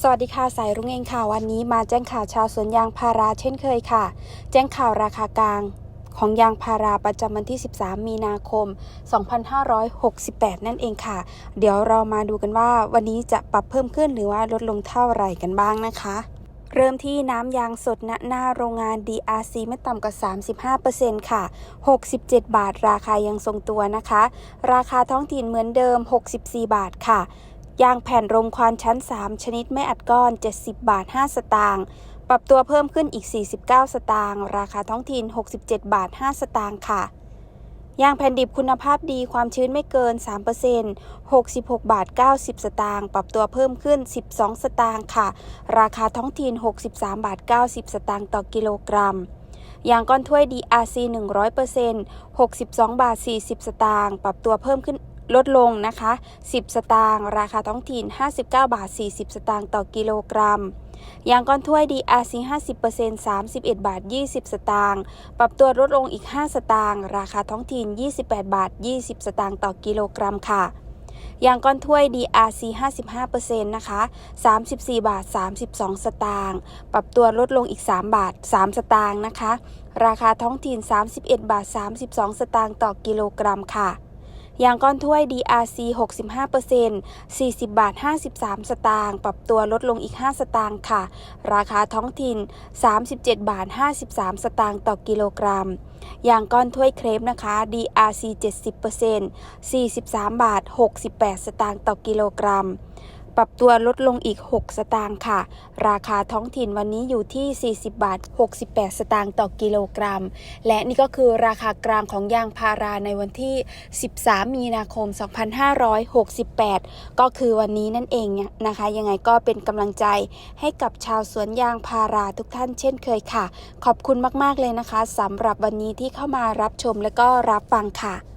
สวัสดีค่ะสายรุ้งเองค่ะวันนี้มาแจ้งข่าวชาวสวนยางพาราเช่นเคยค่ะ แจ้งข่าวราคากลางของยางพาราประจำวันที่ 13 มีนาคม 2568 นั่นเองค่ะ เดี๋ยวเรามาดูกันว่าวันนี้จะปรับเพิ่มขึ้นหรือว่าลดลงเท่าไหร่กันบ้างนะคะ เริ่มที่น้ำยางสดณหน้าโรงงาน DRC ไม่ต่ำกว่า 35%ค่ะ 67 บาทราคายังทรงตัวนะคะ ราคาท้องถิ่นเหมือนเดิม 64 บาทค่ะ ยางแผ่นรมควันชั้น 3 ชนิดไม่อัดก้อน 70 บาท 5 สตางค์ปรับตัวเพิ่มขึ้นอีก 49 สตางค์ราคาท้องถิ่น 67 บาท 5 สตางค์ค่ะยางแผ่นดิบคุณภาพดีความชื้นไม่เกิน 3% 66 บาท 90 สตางค์ปรับตัวเพิ่มขึ้น 12 สตางค์ค่ะ ราคาท้องถิ่น 63 บาท 90 สตางค์ต่อกิโลกรัมยางก้อนถ้วย DRC 100% 62 บาท 40 สตางค์ปรับตัวเพิ่มขึ้น ลดลงนะคะ 10 สตางค์ราคาท้องถิ่น 59 บาท 40 สตางค์ต่อกิโลกรัมยางก้อนถ้วย DRC 50% 31 บาท 20 สตางค์ปรับตัวลดลงอีก 5 สตางค์ราคาท้องถิ่น 28 บาท 20 สตางค์ต่อกิโลกรัมค่ะยางก้อนถ้วย DRC 55%นะคะ 34 บาท 32 สตางค์ ปรับตัวลดลงอีก 3 บาท 3 สตางค์นะคะ ราคาท้องถิ่น 31 บาท 32 สตางค์ต่อกิโลกรัมค่ะ ยางก้อนถ้วย DRC 65% 40 บาท 53 สตางค์ ปรับตัวลดลงอีก 5 สตางค์ค่ะ ราคาท้องถิ่น 37 บาท 53 สตางค์ต่อกิโลกรัม ยางก้อนถ้วยเครปนะคะ DRC 70% 43 บาท 68 สตางค์ต่อกิโลกรัม ปรับตัวลดลงอีก 6 สตางค์ค่ะ ราคาท้องถิ่นวันนี้อยู่ที่ 40 บาท 68 สตางค์ต่อกิโลกรัม และนี่ก็คือราคากลางของยางพาราในวันที่ 13 มีนาคม 2568 ก็คือวันนี้นั่นเองนะคะ ยังไงก็เป็นกำลังใจให้กับชาวสวนยางพาราทุกท่านเช่นเคยค่ะ ขอบคุณมาก ๆ เลยนะคะสำหรับวันนี้ที่เข้ามารับชมและก็รับฟังค่ะ